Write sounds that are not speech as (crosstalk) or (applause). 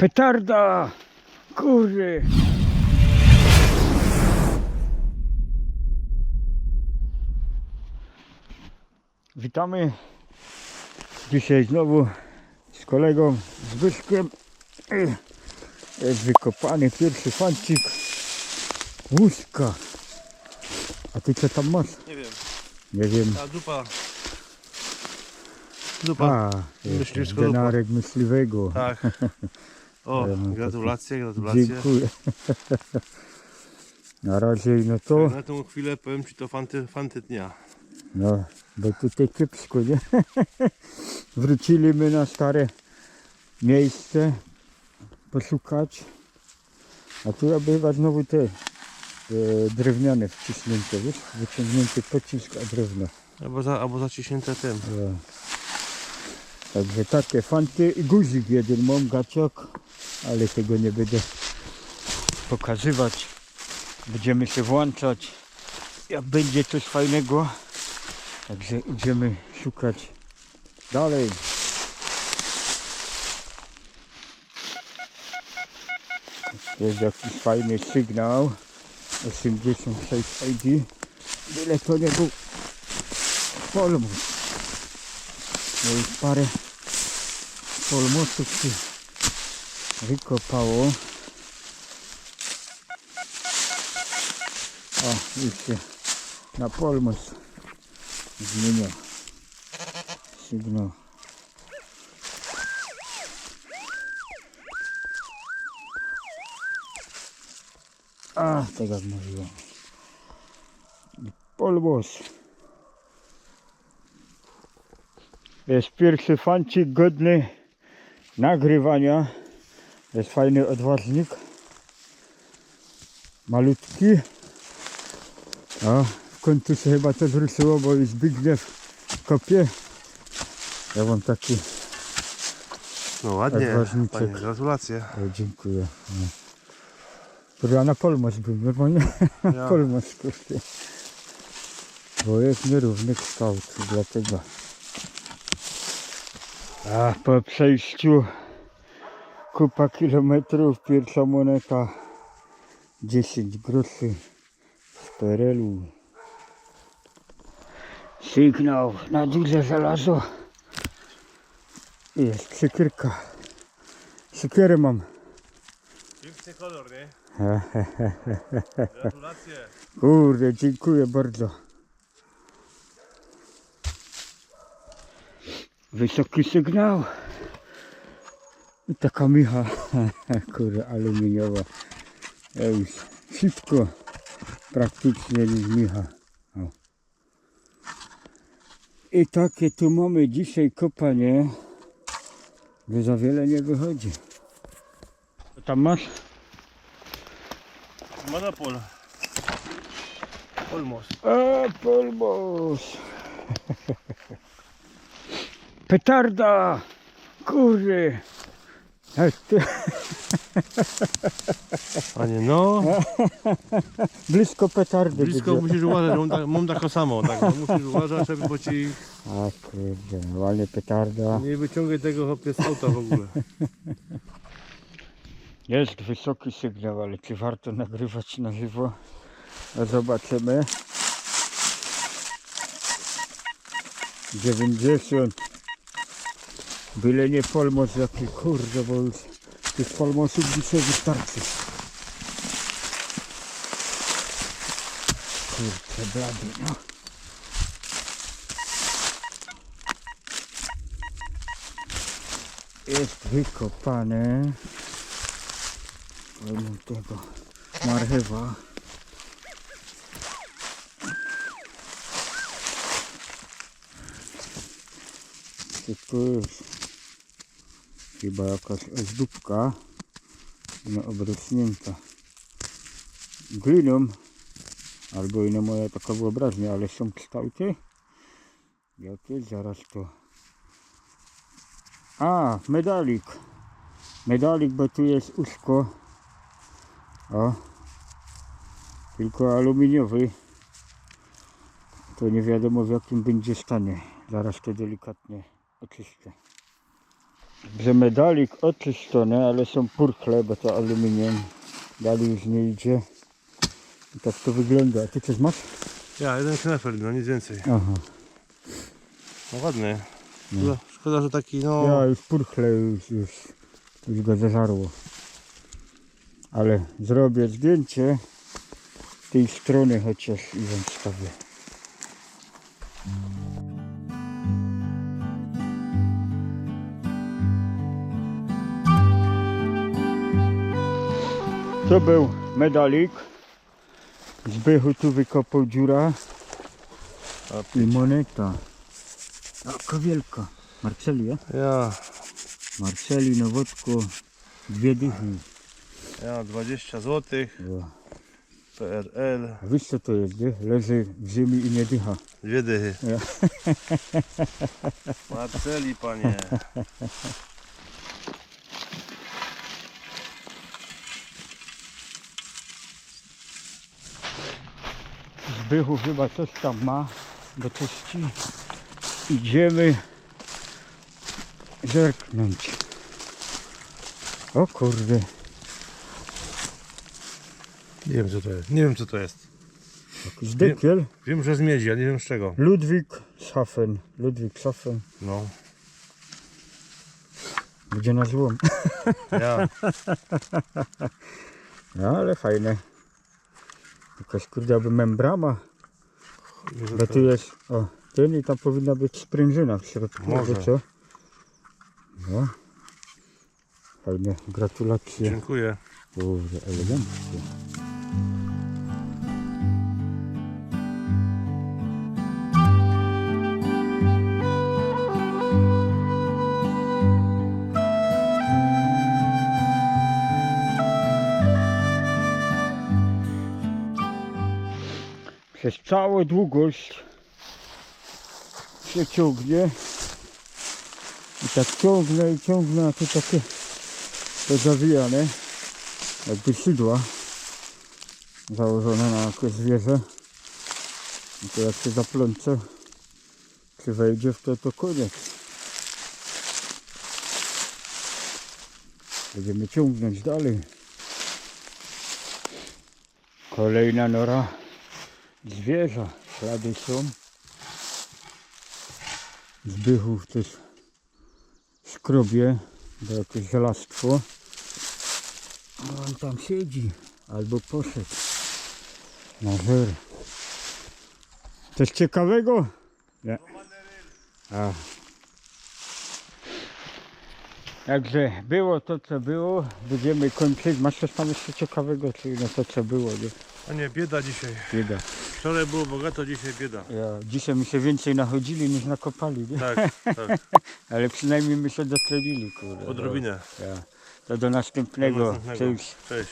Petarda! Kurde! Witamy dzisiaj znowu z kolegą Zbyszkiem. Jest wykopany pierwszy fancik łuska. A ty co tam masz? Nie wiem, Nie wiem. ta dupa. Dupa. A, Myśliwsko denarek myśliwego. Tak. (laughs) O, Ja gratulacje, gratulacje. Dziękuję. (laughs) Na razie no to, Na tą chwilę powiem Ci to fanty, fanty dnia. no, bo tutaj kiepsko, nie? (laughs) Wróciliśmy na stare miejsce poszukać. A tu jakby chyba znowu te e, drewniane wciśnięte, wiesz? Wyciągnięty pocisk, a drewno. Albo, za, albo zaciśnięte tym. Ja. Także takie fanty i guzik jeden mam gaciok, ale tego nie będę pokazywać. Będziemy się włączać jak będzie coś fajnego. Także idziemy szukać dalej. Jest jakiś fajny sygnał 86 ID. Byle to nie był polmus. No już parę polmusów wykopało. O, już się na polmus zmienia sygnał. A, tak jak mówiłem. Polmus. Jest pierwszy fancik godny nagrywania. Jest fajny odważnik. Malutki. O, w końcu się chyba to wróciło, bo już Zbigniew kopie. Ja mam taki, No ładnie, Odważniczek. panie, gratulacje. o, dziękuję. No. Kurde, Ja na polmos bym, normalnie (laughs) na Ja. kurde. Bo jest nierówny kształt, dlatego. A po przejściu kupa kilometrów, pierwsza moneta 10 groszy z PRL-u. Sygnał na duże żelazo. Jest siekierka. Siekierę mam. Piękny kolor, nie? Gratulacje. Kurde, dziękuję bardzo. Wysoki sygnał. I taka micha, (laughs) kurde, aluminiowa. Ja już wszystko praktycznie z micha. O. I takie tu mamy dzisiaj kopanie, że za wiele nie wychodzi. Co tam masz? Monopol. Olmos. A, polmos. (laughs) Petarda! Kurde! Ty, Panie, no. (laughs) blisko petardy. Blisko będzie. musisz uważać, mam, tak, mam taką samą. Tak, no, musisz uważać, żeby bo ci A kurde, normalnie petarda. nie wyciągaj tego hopie z auta w ogóle. (laughs) Jest wysoki sygnał, ale czy warto nagrywać na żywo? No zobaczymy. 90. Byle nie polmos jaki, kurde, bo już tych polmosów dzisiaj wystarczy. Kurczę, blady, no. Jest wykopane. Weźmy tego marchewa. Wszystko jest. Chyba jakaś ozdóbka. No obrośnięta gliną. Albo inna moja taka wyobraźnia, ale są kształty. Jakie? Zaraz to. A, medalik. Medalik, bo tu jest uszko. O. Tylko aluminiowy. To nie wiadomo w jakim będzie stanie. Zaraz to delikatnie oczyszczę. Że medalik oczyszczony, ale są purchle, bo to aluminium. Dalej już nie idzie. I tak to wygląda. A ty coś masz? Ja, jeden knefel, no nic więcej. Aha. No ładny. Szkoda, szkoda że taki, no... Ja już purchle już, już, już go zeżarło. Ale zrobię zdjęcie tej strony chociaż i wam wstawię. To był medalik. Zbychu tu wykopał dziura i moneta. Taka wielka. Marceli, ja? Ja, Marceli, Nowotko, dwie dychy. ja 20 zł, O. PRL, A wiesz co to jest, nie? Leży w ziemi i nie dycha. dwie dychy. Ja. (laughs) Marceli, panie. Zbychu chyba coś tam ma do czyści. Idziemy zerknąć. O kurde, Nie wiem co to jest, nie wiem co to jest. jakiś dekiel. Wiem, że z miedzi, a nie wiem z czego. Ludwik Schaffen. Ludwik Schaffen. No, Gdzie na złom. ja. (laughs) No ale fajne. Jakaś kurde jakby membrama. Bo tu jest, o, ten i tam powinna być sprężyna w środku, Może. albo co? No. Fajne, gratulacje. Dziękuję. Kurde, eleganckie. Przez całą długość się ciągnie. I tak ciągnę i ciągnę, a to takie to zawijane jakby sidła założone na jakieś zwierzę. I to jak się zaplącze czy wejdzie w to to koniec. Będziemy ciągnąć dalej. Kolejna nora zwierza ślady są zbychów też skrobie do jakieś żelastwo no on tam siedzi, albo poszedł na żer. Coś ciekawego? Nie. A. Także było to co było, będziemy kończyć. Masz coś tam jeszcze ciekawego, czy no to co było, nie? A nie, bieda dzisiaj. Bieda. Wczoraj było bogato, dzisiaj bieda. Ja, dzisiaj mi się więcej nachodzili niż nakopali, nie? Tak, tak, (laughs) Ale przynajmniej my się docelili, kurde. odrobinę. Ja. To do następnego. Do następnego. Cześć. Cześć.